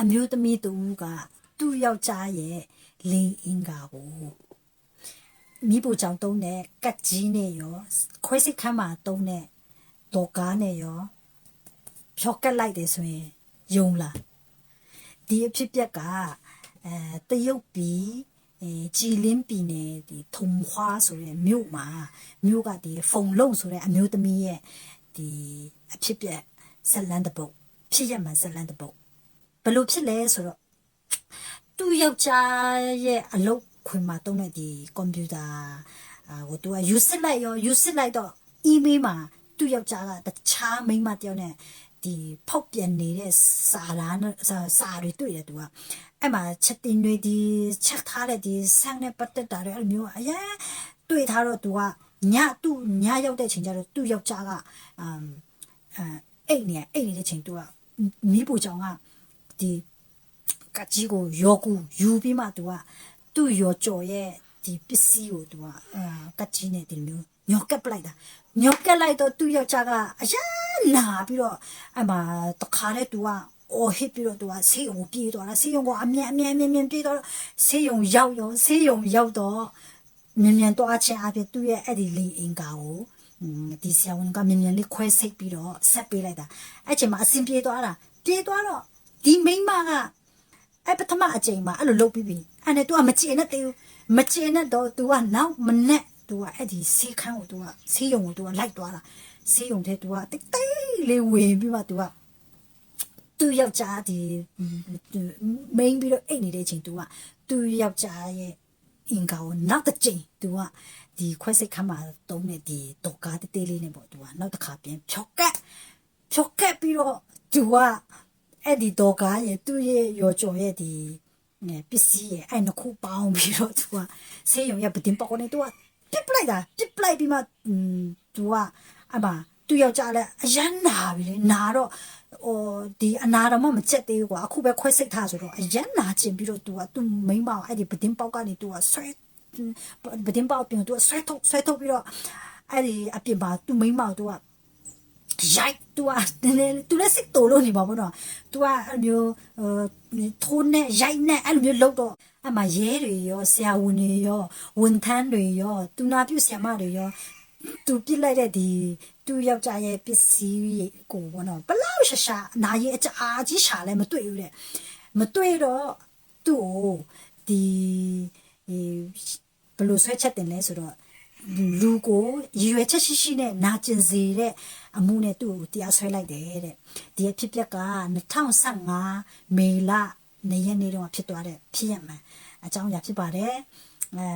အမျိုးသမီးတူကသူ့ယောက်ျားရဲ့လိန်အင်္ဂါကိုမိဖို့ကြောင့်တုံးတဲ့ကတ်ကြီးနဲ့ရောခွဲစိတ်ခမ်းမှာတုံးတဲ့ဒေါ်ကားနဲ့ရောဖြောက်ကက်လိုက်တယ်ဆိုရင်ယုံလားဒီအဖြစ်ပြက်ကအဲတရုတ်ပြည်အဲကြည်လင်းပြည်နယ်ဒီထုံခွာဆိုတဲ့မြို့မှာမြို့ကဒီဖုံလုံးဆိုတဲ့အမျိုးသမီးရဲ့ဒီအဖြစ်ပြက်ဇက်လန်တပုတ်ဖြစ်ရမှန်ဇက်လန်တပုတ်ဘ ယ်လိုဖြစ်လဲဆိုတော့သူ့ယောက်ျားရဲ့အလုပ်ခွင်မှာတုံးတဲ့ဒီကွန်ပျူတာအာဟိုသူကယူစစ်လိုက်ရောယူစစ်လိုက်တော့ email မှာသူ့ယောက်ျားကတခြားမိန်းမတယောက်နဲ့ဒီဖောက်ပြန်နေတဲ့စာလားစာစာတွေတွေ့တယ်သူကအဲ့မှာချက်တင်တွေဒီချက်ထားတဲ့ဒီဆန်းနဲ့ပတ်သက်တာတွေအဲ့လိုမျိုးအရင်တွေ့ထားတော့သူကညသူ့ညရောက်တဲ့ချိန်ကျတော့သူ့ယောက်ျားကအမ်အဲအိတ်နေအိတ်နေတဲ့ချိန်သူကမိဖို့ကြောင့်က ဒီကကြီးကိုယောကူယူပြီးမှသူကသူ့ယောကြော်ရဲ့ဒီပစ္စည်းကိုသူကအဲကကြီးနဲ့ဒီလိုညော့ကပ်လိုက်တာညော့ကပ်လိုက်တော့သူ့ယောက်ျားကအရာနာပြီးတော့အမတခါနဲ့သူကအော်ဟစ်ပြီးတော့သူကဆေးရုံပြေးသွားတာဆေးရုံကအမြန်အမြန်မြန်မြန်ပြေးသွားတော့ဆေးရုံရောက်ရောဆေးရုံရောက်တော့မြန်မြန်သွားခြင်းအပြင်သူ့ရဲ့အဲ့ဒီလင်အင်ကာကိုဒီဆရာဝန်ကမြန်မြန်လေးခွဲစိတ်ပြီးတော့ဆက်ပေးလိုက်တာအဲ့ချိန်မှာအဆင်ပြေသွားတာပြေးသွားတော့ ဒီမိန်းမက အဲ့ပထမအချိန်မှာအဲ့လိုလုပ်ပြီးပြီအဲ့နဲ့ तू ကမချင်နဲ့တေးမချင်နဲ့တော့ तू ကနောက်မနဲ့ तू ကအဲ့ဒီဆေးခန်းကို तू ကဆေးရုံကို तू ကလိုက်သွားတာဆေးရုံထဲ तू ကတိတ်တိတ်လေးဝင်ပြီးမှ तू ကသူ့ယောက်ျားဒီမိန်ပြီးတော့အိတ်နေတဲ့ချိန် तू ကသူ့ယောက်ျားရဲ့အင်္ဂါကိုနောက်တစ်ချိန် तू ကဒီခွဲစိတ်ခမ်းမှာတုံးတဲ့ဒီတော့ကားတေးလေးနဲ့ပေါ့ तू ကနောက်တစ်ခါပြန်ဖြောက်ကက်ဖြောက်ကက်ပြီးတော့ तू က အဲ့ဒီတော့ကားရဲ့သူ့ရဲ့ရောကျော်ရဲ့ဒီငယ်ပစ္စည်းရဲ့အဲ့နှစ်ခုပေါင်းပြီးတော့သူကဆေးရုံရဲ့ပတင်ပေါက်နဲ့သူကပြစ်ပလိုက်တာပြစ်ပလိုက်ပြီးမှอืมသူကအမသူယောက်ျားလည်းအရန်နာပြီလေနာတော့ဟိုဒီအနာတော့မှမချက်သေးဘူးကွာအခုပဲခွဲစိတ်ထားဆိုတော့အရန်နာချင်ပြီးတော့သူကသူမိန်းမအဲ့ဒီပတင်ပေါက်ကနေသူကဆွဲပတင်ပေါက်ပြင်သူကဆွဲထုတ်ဆွဲထုတ်ပြီးတော့အဲ့ဒီအပြင်မှာသူမိန်းမသူက ရိုက် तू อ่ะနည်းနည်း तू လည်းစိတ်တိုးလို့နေပါဘောနော် तू อ่ะအဲ့လိုမျိုးဟိုထိုးနဲ့ရိုက်နဲ့အဲ့လိုမျိုးလုပ်တော့အမှရဲတွေရောဆရာဝန်တွေရောဝန်ထမ်းတွေရောသူနာပြုဆရာမတွေရော तू ပြစ်လိုက်တဲ့ဒီသူယောက်ျားရဲ့ပစ္စည်းကိုဘောနော်ဘလောက်ရှာရှာအနာကြီးအကြအားကြီးရှာလဲမတွေ့ဘူးတဲ့မတွေ့တော့သူ့ကိုဒီဒီဘယ်လိုဆွဲချက်တင်လဲဆိုတော့ လူကိုရည်ရွယ်ချက်ရှိရှိနဲ့နာကျင်စေတဲ့အမှုနဲ့သူ့ကိုတရားဆွဲလိုက်တယ်တဲ့ဒီအဖြစ်ပြက်က2015မေလနေ့ရက်နေ့တုန်းကဖြစ်သွားတဲ့ဖြစ်ရမှန်အကြောင်းအရာဖြစ်ပါတယ်အဲ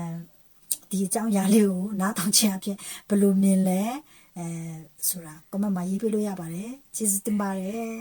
ဒီအကြောင်းအရာလေးကိုနားထောင်ခြင်းအဖြစ်ဘယ်လိုမြင်လဲအဲဆိုတာ comment မှာရေးပြလို့ရပါတယ်ကျေးဇူးတင်ပါတယ်